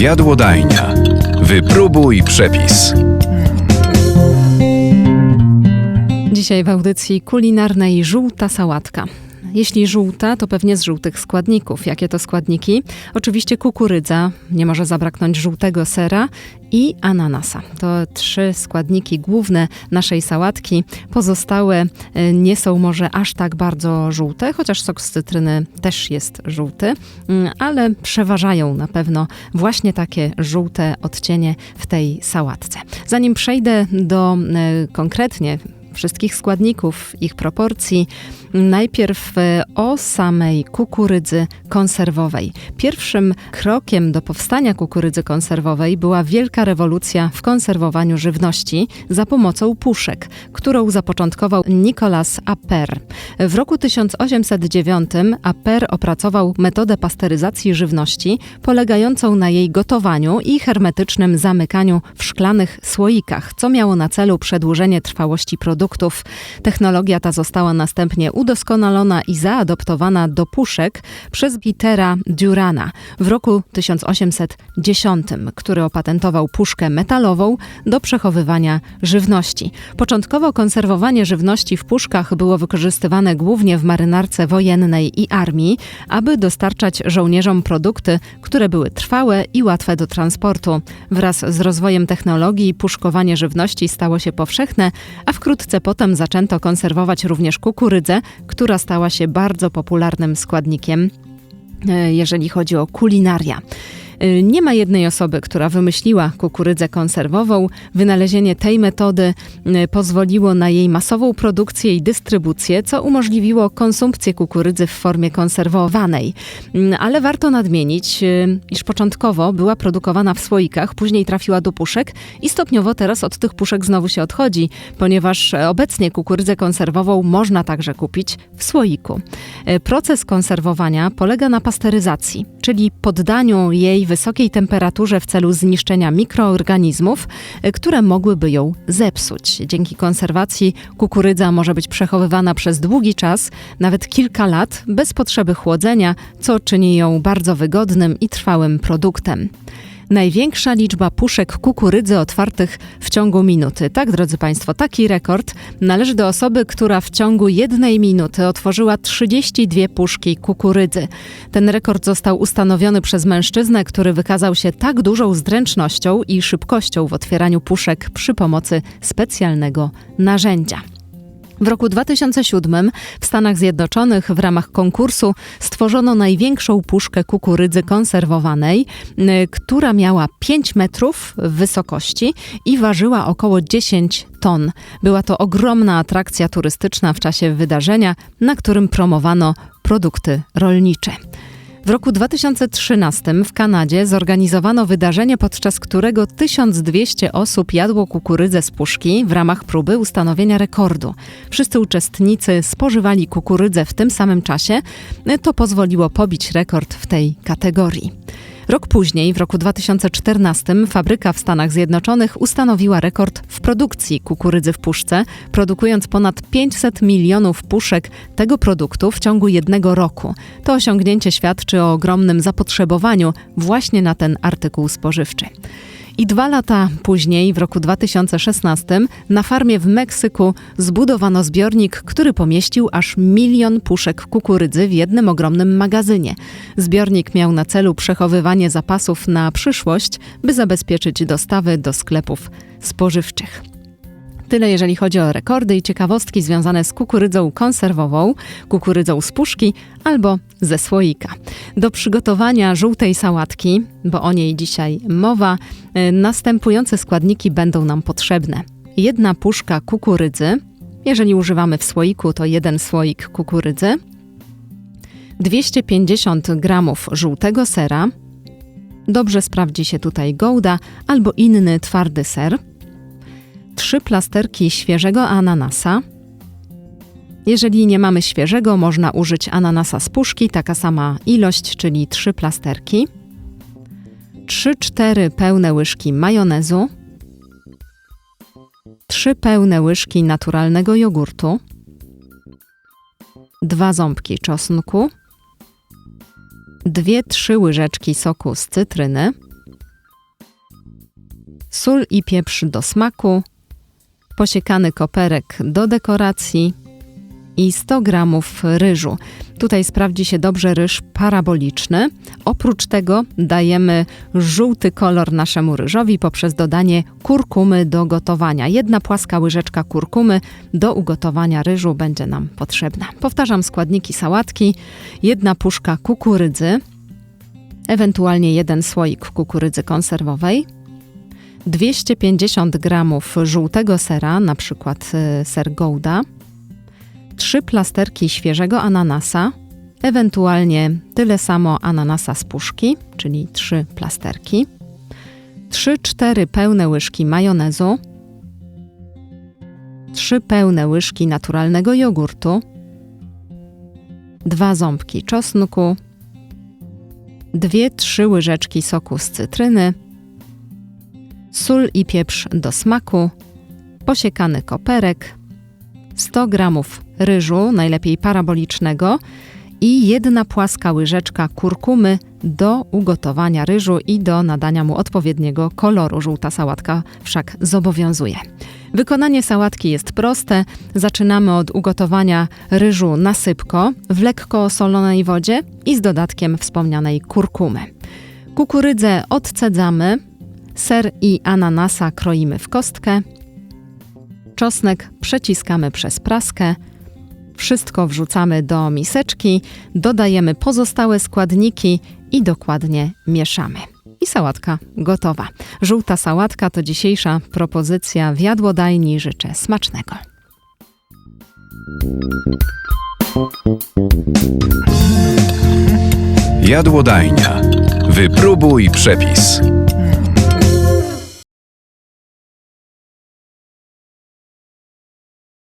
Jadłodajnia. Wypróbuj przepis. Dzisiaj w audycji kulinarnej żółta sałatka. Jeśli żółta, to pewnie z żółtych składników. Jakie to składniki? Oczywiście kukurydza, nie może zabraknąć żółtego sera i ananasa. To trzy składniki główne naszej sałatki. Pozostałe e, nie są może aż tak bardzo żółte, chociaż sok z cytryny też jest żółty, mm, ale przeważają na pewno właśnie takie żółte odcienie w tej sałatce. Zanim przejdę do e, konkretnie wszystkich składników, ich proporcji. Najpierw e, o samej kukurydzy konserwowej. Pierwszym krokiem do powstania kukurydzy konserwowej była wielka rewolucja w konserwowaniu żywności za pomocą puszek, którą zapoczątkował Nicolas Appert. W roku 1809 Appert opracował metodę pasteryzacji żywności polegającą na jej gotowaniu i hermetycznym zamykaniu w szklanych słoikach, co miało na celu przedłużenie trwałości produktu produktów. Technologia ta została następnie udoskonalona i zaadoptowana do puszek przez Petera Durana w roku 1810, który opatentował puszkę metalową do przechowywania żywności. Początkowo konserwowanie żywności w puszkach było wykorzystywane głównie w marynarce wojennej i armii, aby dostarczać żołnierzom produkty, które były trwałe i łatwe do transportu. Wraz z rozwojem technologii puszkowanie żywności stało się powszechne, a wkrótce potem zaczęto konserwować również kukurydzę, która stała się bardzo popularnym składnikiem, e, jeżeli chodzi o kulinaria. Y, nie ma jednej osoby, która wymyśliła kukurydzę konserwową. Wynalezienie tej metody y, pozwoliło na jej masową produkcję i dystrybucję, co umożliwiło konsumpcję kukurydzy w formie konserwowanej. Mm, ale warto nadmienić, y, iż początkowo była produkowana w słoikach, później trafiła do puszek i stopniowo teraz od tych puszek znowu się odchodzi, ponieważ obecnie kukurydzę konserwową można także kupić w słoiku. Proces konserwowania polega na pasteryzacji, czyli poddaniu jej wysokiej temperaturze w celu zniszczenia mikroorganizmów, e, które mogłyby ją zepsuć. Dzięki konserwacji kukurydza może być przechowywana przez długi czas, nawet kilka lat, bez potrzeby chłodzenia, co czyni ją bardzo wygodnym i trwałym produktem największa liczba puszek kukurydzy otwartych w ciągu minuty. Tak, drodzy Państwo, taki rekord należy do osoby, która w ciągu jednej minuty otworzyła 32 puszki kukurydzy. Ten rekord został ustanowiony przez mężczyznę, który wykazał się tak dużą zręcznością i szybkością w otwieraniu puszek przy pomocy specjalnego narzędzia. W roku 2007 w Stanach Zjednoczonych w ramach konkursu stworzono największą puszkę kukurydzy konserwowanej, y, która miała 5 metrów wysokości i ważyła około 10 ton. Była to ogromna atrakcja turystyczna w czasie wydarzenia, na którym promowano produkty rolnicze. W roku 2013 w Kanadzie zorganizowano wydarzenie, podczas którego 1200 osób jadło kukurydzę z puszki w ramach próby ustanowienia rekordu. Wszyscy uczestnicy spożywali kukurydzę w tym samym czasie. To pozwoliło pobić rekord w tej kategorii. Rok później, w roku 2014, fabryka w Stanach Zjednoczonych ustanowiła rekord w produkcji kukurydzy w puszce, produkując ponad 500 milionów puszek tego produktu w ciągu jednego roku. To osiągnięcie świadczy o ogromnym zapotrzebowaniu właśnie na ten artykuł spożywczy. I dwa lata później, w roku 2016, na farmie w Meksyku zbudowano zbiornik, który pomieścił aż milion puszek kukurydzy w jednym ogromnym magazynie. Zbiornik miał na celu przechowywanie zapasów na przyszłość, by zabezpieczyć dostawy do sklepów spożywczych. Tyle jeżeli chodzi o rekordy i ciekawostki związane z kukurydzą konserwową, kukurydzą z puszki albo ze słoika. Do przygotowania żółtej sałatki, bo o niej dzisiaj mowa, y, następujące składniki będą nam potrzebne. Jedna puszka kukurydzy, jeżeli używamy w słoiku, to jeden słoik kukurydzy, 250 gramów żółtego sera, dobrze sprawdzi się tutaj gołda albo inny twardy ser, trzy plasterki świeżego ananasa. Jeżeli nie mamy świeżego, można użyć ananasa z puszki, taka sama ilość, czyli trzy plasterki. 3-4 pełne łyżki majonezu, 3 pełne łyżki naturalnego jogurtu, 2 ząbki czosnku, 2-3 łyżeczki soku z cytryny, sól i pieprz do smaku, posiekany koperek do dekoracji i 100 gramów ryżu. Tutaj sprawdzi się dobrze ryż paraboliczny. Oprócz tego dajemy żółty kolor naszemu ryżowi poprzez dodanie kurkumy do gotowania. Jedna płaska łyżeczka kurkumy do ugotowania ryżu będzie nam potrzebna. Powtarzam składniki sałatki. Jedna puszka kukurydzy, ewentualnie jeden słoik kukurydzy konserwowej, 250 gramów żółtego sera, na przykład y, ser Gouda, trzy plasterki świeżego ananasa, ewentualnie tyle samo ananasa z puszki, czyli trzy plasterki, 3-4 pełne łyżki majonezu, 3 pełne łyżki naturalnego jogurtu, 2 ząbki czosnku, 2-3 łyżeczki soku z cytryny, sól i pieprz do smaku, posiekany koperek, 100 gramów ryżu, najlepiej parabolicznego i jedna płaska łyżeczka kurkumy do ugotowania ryżu i do nadania mu odpowiedniego koloru. Żółta sałatka wszak zobowiązuje. Wykonanie sałatki jest proste. Zaczynamy od ugotowania ryżu na sypko w lekko osolonej wodzie i z dodatkiem wspomnianej kurkumy. Kukurydzę odcedzamy, ser i ananasa kroimy w kostkę, czosnek przeciskamy przez praskę, wszystko wrzucamy do miseczki, dodajemy pozostałe składniki i dokładnie mieszamy. I sałatka gotowa. Żółta sałatka to dzisiejsza propozycja w jadłodajni. Życzę smacznego. Jadłodajnia. Wypróbuj przepis.